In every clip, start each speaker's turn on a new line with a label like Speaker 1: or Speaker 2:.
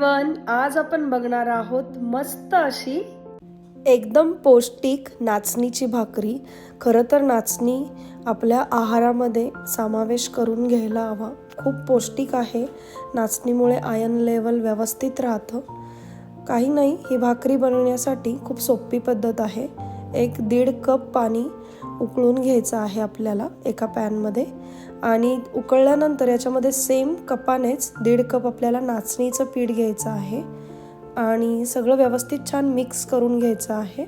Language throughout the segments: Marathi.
Speaker 1: एव्हरीवन आज आपण बघणार आहोत मस्त अशी एकदम पौष्टिक नाचणीची भाकरी. खरं तर नाचणी आपल्या आहारामध्ये समावेश करून घ्यायला हवा. खूप पौष्टिक आहे. नाचणीमुळे आयन लेवल व्यवस्थित राहतं. काही नाही ही भाकरी बनवण्यासाठी खूप सोपी पद्धत आहे. एक दीड कप पाणी उकळून घ्यायचं आहे आपल्याला एका पॅनमध्ये. आणि उकळल्यानंतर याच्यामध्ये सेम कपानेच दीड कप आपल्याला नाचणीचं पीठ घ्यायचं आहे. आणि सगळं व्यवस्थित छान मिक्स करून घ्यायचं आहे.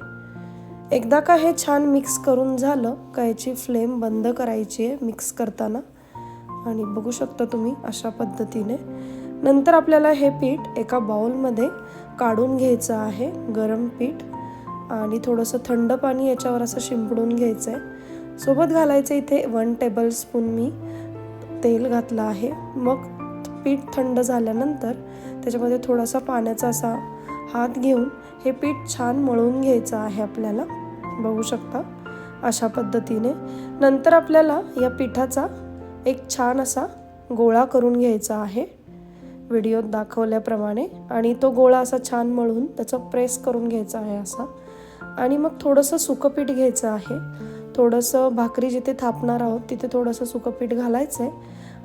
Speaker 1: एकदा का हे छान मिक्स करून झालं का याची फ्लेम बंद करायची आहे मिक्स करताना. आणि बघू शकता तुम्ही अशा पद्धतीने. नंतर आपल्याला हे पीठ एका बाउलमध्ये काढून घ्यायचं आहे गरम पीठ. आणि थोडंसं थंड पाणी याच्यावर असं शिंपडून घ्यायचं आहे सोबत घालायचं इथे वन टेबल स्पून मी तेल घातलं आहे. मग पीठ थंड झाल्यानंतर त्याच्यामध्ये थोडासा पाण्याचा असा हात घेऊन हे पीठ छान मळून घ्यायचं आहे आपल्याला. बघू शकता अशा पद्धतीने. नंतर आपल्याला या पिठाचा एक छान असा गोळा करून घ्यायचा आहे. व्हिडिओत दाखवल्याप्रमाणे. आणि तो गोळा असा छान मळून त्याचं प्रेस करून घ्यायचा आहे असा. आणि मग थोडंसं सुकंपीठ घ्यायचं आहे. थोडंसं भाकरी जिथे थापणार आहोत तिथे थोडंसं सुकंपीठ घालायचं आहे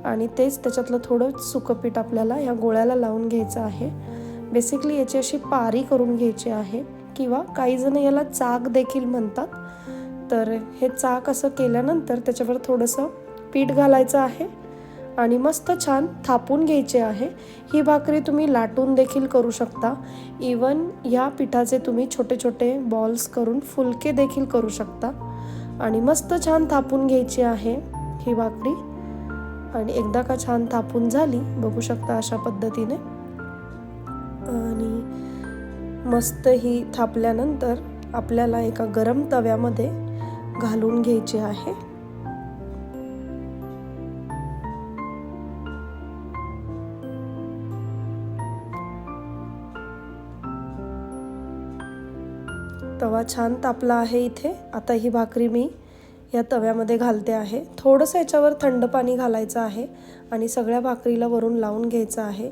Speaker 1: आणि तेच त्याच्यातलं थोडं सुकंपीठ आपल्याला ह्या गोळ्याला लावून घ्यायचं आहे. बेसिकली याची अशी पारी करून घ्यायची आहे किंवा काही जण याला चाक देखील म्हणतात. तर हे चाक असं केल्यानंतर त्याच्यावर थोडंसं पीठ घालायचं आहे. आणि मस्त छान थापून घ्यायचे आहे. ही भाकरी तुम्ही लाटून देखील करू शकता. इवन ह्या पिठाचे तुम्ही छोटे छोटे बॉल्स करून फुलके देखील करू शकता. आणि मस्त छान थापून घ्यायची आहे ही भाकरी. आणि एकदा का छान थापून झाली बघू शकता अशा पद्धतीने. आणि मस्त ही थापल्यानंतर आपल्याला एका गरम तव्यामध्ये घालून घ्यायची आहे. तवा छान तापला आहे इथे. आता ही भाकरी मी या तव्यामध्ये घालते आहे. थोडंसं याच्यावर थंड पाणी घालायचं आहे आणि सगळ्या भाकरीला वरून लावून घ्यायचं आहे.